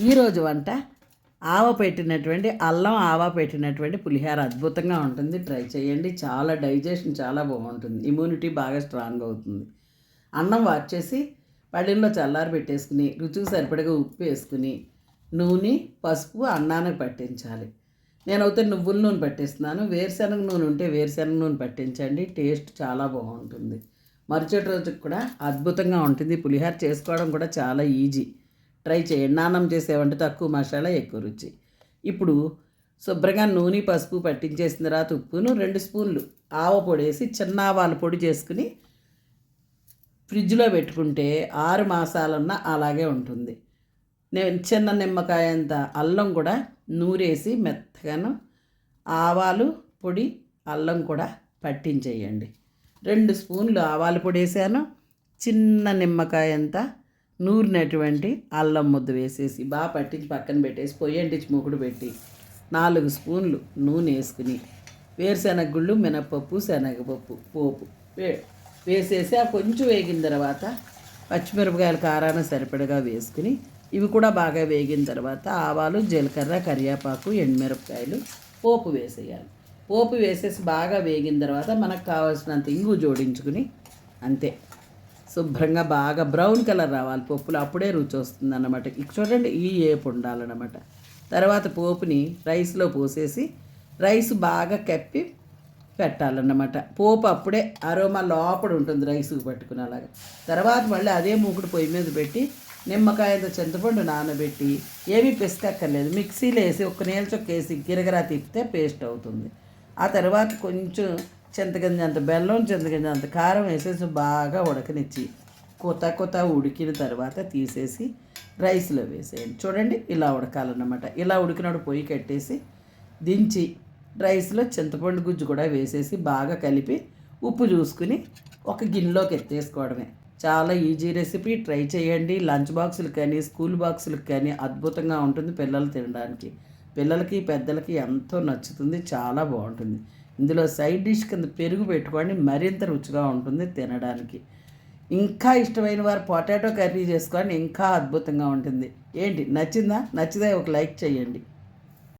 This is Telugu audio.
ఈరోజు వంట ఆవ పెట్టినటువంటి అల్లం ఆవ పెట్టినటువంటి పులిహార అద్భుతంగా ఉంటుంది. ట్రై చేయండి. చాలా డైజెషన్ చాలా బాగుంటుంది. ఇమ్యూనిటీ బాగా స్ట్రాంగ్ అవుతుంది. అన్నం వార్చేసి పళ్ళెంలో చల్లారి పెట్టేసుకుని రుచికి సరిపడగా ఉప్పు వేసుకుని నూనె పసుపు అన్నానికి పట్టించాలి. నేనైతే నువ్వుల నూనె పట్టిస్తున్నాను. వేరుశనగ నూనె ఉంటే వేరుశనగ నూనె పట్టించండి. టేస్ట్ చాలా బాగుంటుంది. మరుసటి రోజుకి కూడా అద్భుతంగా ఉంటుంది. పులిహార చేసుకోవడం కూడా చాలా ఈజీ. ట్రై చేయండి. నానం చేసేవంటే తక్కువ మసాలా ఎక్కువ రుచి. ఇప్పుడు శుభ్రంగా నూనె పసుపు పట్టించేసిన తర్వాత ఉప్పును రెండు స్పూన్లు ఆవ పొడి వేసి చిన్న ఆవాల పొడి చేసుకుని ఫ్రిడ్జ్లో పెట్టుకుంటే ఆరు మాసాలన్నా అలాగే ఉంటుంది. నేను చిన్న నిమ్మకాయ అంత అల్లం కూడా నూరేసి మెత్తగాను ఆవాలు పొడి అల్లం కూడా పట్టించేయండి. రెండు స్పూన్లు ఆవాల పొడి వేసాను చిన్న నిమ్మకాయ అంతా నూరినటువంటి అల్లం ముద్ద వేసేసి బాగా పట్టించి పక్కన పెట్టేసి పొయ్యి అంటించి మూకుడు పెట్టి నాలుగు స్పూన్లు నూనె వేసుకుని వేరుశెనగ గుళ్ళు మినపప్పు శనగపప్పు పోపు వే వేసేసి ఆ కొంచెం వేగిన తర్వాత పచ్చిమిరపకాయలు కారాన్ని సరిపడగా వేసుకుని ఇవి కూడా బాగా వేగిన తర్వాత ఆవాలు జీలకర్ర కరివేపాకు ఎండుమిరపకాయలు పోపు వేసేయాలి. పోపు వేసేసి బాగా వేగిన తర్వాత మనకు కావాల్సినంత ఇంగు జోడించుకుని అంతే. శుభ్రంగా బాగా బ్రౌన్ కలర్ రావాలి. పప్పులు అప్పుడే రుచి వస్తుంది అన్నమాట చూడండి ఈ ఏపు ఉండాలన్నమాట. తర్వాత పోపుని రైస్లో పోసేసి రైస్ బాగా కప్పి పెట్టాలన్నమాట. పోపు అప్పుడే అరోమా లోపల ఉంటుంది రైస్కి పట్టుకునేలాగా. తర్వాత మళ్ళీ అదే మూకుడు పొయ్యి మీద పెట్టి నిమ్మకాయతో చింతపండు నానబెట్టి ఏమీ పిసకక్కర్లేదు. మిక్సీలో వేసి ఒక నీళ్ళ చొక్క వేసి గిరగరా తిప్పితే పేస్ట్ అవుతుంది. ఆ తర్వాత కొంచెం చింతగింజ అంత బెల్లం చింతగింజ అంత కారం వేసేసి బాగా ఉడకనిచ్చి కొత్త కొత్త ఉడికిన తర్వాత తీసేసి రైస్లో వేసేయండి. చూడండి ఇలా ఉడకాలన్నమాట. ఇలా ఉడికినప్పుడు పొయ్యి కట్టేసి దించి రైస్లో చింతపండు గుజ్జు కూడా వేసేసి బాగా కలిపి ఉప్పు చూసుకుని ఒక గిన్నెలోకి ఎత్తేసుకోవడమే. చాలా ఈజీ రెసిపీ. ట్రై చేయండి. లంచ్ బాక్సులకు కానీ స్కూల్ బాక్సులకు కానీ అద్భుతంగా ఉంటుంది పిల్లలు తినడానికి. పిల్లలకి పెద్దలకి ఎంతో నచ్చుతుంది. చాలా బాగుంటుంది. ఇందులో సైడ్ డిష్ కింద పెరుగు పెట్టుకోండి మరింత రుచిగా ఉంటుంది తినడానికి. ఇంకా ఇష్టమైన వారు పొటాటో కర్రీ చేసుకోండి ఇంకా అద్భుతంగా ఉంటుంది. ఏంటి? నచ్చిందా? నచ్చితే ఒక లైక్ చేయండి.